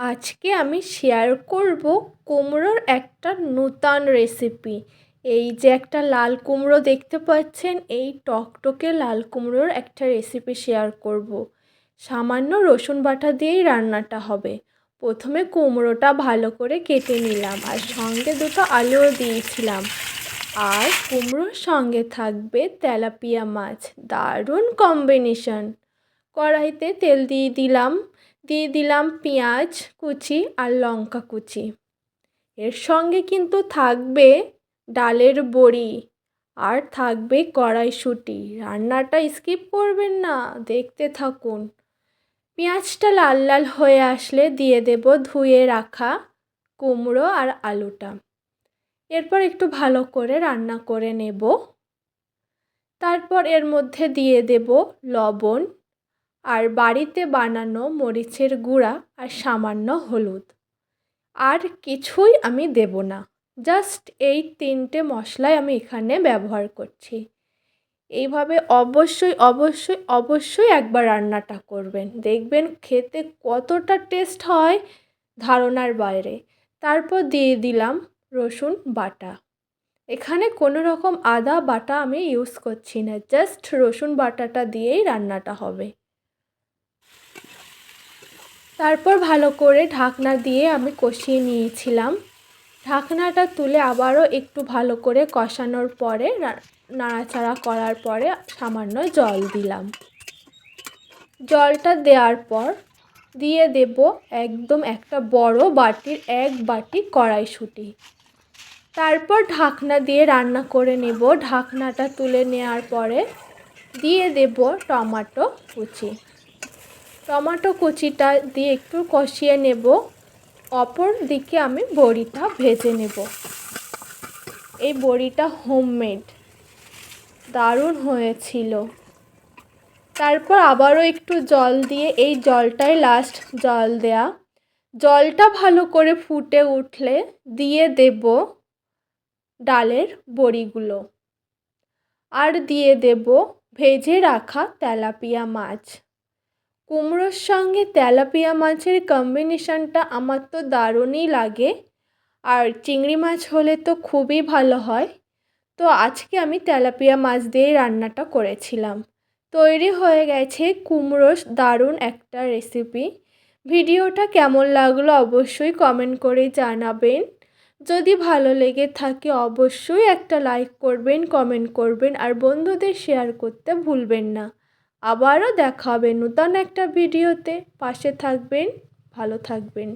আজকে আমি শেয়ার করব কুমড়োর একটা নূতন রেসিপি এই যে একটা লাল কুমড়ো দেখতে পাচ্ছেন, এই টকটকে লাল কুমড়োর একটা রেসিপি শেয়ার করব। সামান্য রসুন বাটা দিয়েই রান্নাটা হবে। প্রথমে কুমড়োটা ভালো করে কেটে নিলাম আর সঙ্গে দুটো আলুও দিয়েছিলাম। আর কুমড়োর সঙ্গে থাকবে তেলাপিয়া মাছ। দারুণ কম্বিনেশন কড়াইতে তেল দিয়ে দিলাম। দিয়ে দিলাম পেঁয়াজ কুচি আর লঙ্কা কুচি। এর সঙ্গে কিন্তু থাকবে ডালের বড়ি আর থাকবে কড়াইশুঁটি। রান্নাটা স্কিপ করবেন না, দেখতে থাকুন। পেঁয়াজটা লাল লাল হয়ে আসলে দিয়ে দেব ধুয়ে রাখা কুমড়ো আর আলুটা। এরপর একটু ভালো করে রান্না করে নেব। তারপর এর মধ্যে দিয়ে দেব লবণ আর বাড়িতে বানানো মরিচের গুঁড়া আর সামান্য হলুদ। আর কিছুই আমি দেব না। জাস্ট এই তিনটে মশলাই আমি এখানে ব্যবহার করছি। এইভাবে অবশ্যই অবশ্যই অবশ্যই একবার রান্নাটা করবেন। দেখবেন খেতে কতটা টেস্ট হয় ধারণার বাইরে। তারপর দিয়ে দিলাম রসুন বাটা। এখানে কোনো রকম আদা বাটা আমি ইউজ করছি না। জাস্ট রসুন বাটাটা দিয়েই রান্নাটা হবে। তারপর ভালো করে ঢাকনা দিয়ে আমি কষিয়ে নিয়েছিলাম। ঢাকনাটা তুলে আবারও একটু ভালো করে কষানোর পরে নাড়াচাড়া করার পরে সামান্য জল দিলাম। জলটা দেওয়ার পর দিয়ে দেব একদম একটা বড় বাটির এক বাটি কড়াইশুঁটি। তারপর ঢাকনা দিয়ে রান্না করে নেব। ঢাকনাটা তুলে নেওয়ার পরে দিয়ে দেব টমাটো কুচি। টমাটো কুচিটা দিয়ে একটু কষিয়ে নেব। অপর দিকে আমি বড়িটা ভেজে নেব। এই বড়িটা হোমমেড। দারুণ হয়েছিল। তারপর আবারও একটু জল দিয়ে এই জলটাই লাস্ট জল দেয়া। জলটা ভালো করে ফুটে উঠলে দিয়ে দেব ডালের বড়িগুলো। আর দিয়ে দেব ভেজে রাখা তেলাপিয়া মাছ। কুমড়োর সঙ্গে তেলাপিয়া মাছের কম্বিনেশনটা আমার তো দারুণই লাগে। আর চিংড়ি মাছ হলে তো খুবই ভালো হয়। তো আজকে আমি তেলাপিয়া মাছ দিয়েই রান্নাটা করেছিলাম। তৈরি হয়ে গেছে কুমড়োর দারুণ একটা রেসিপি ভিডিওটা কেমন লাগল অবশ্যই কমেন্ট করে জানাবেন। যদি ভালো লেগে থাকে অবশ্যই একটা লাইক করবেন কমেন্ট করবেন, আর বন্ধুদের শেয়ার করতে ভুলবেন না। আবারও দেখা হবে নূতন একটা ভিডিওতে। পাশে থাকবেন ভালো থাকবেন।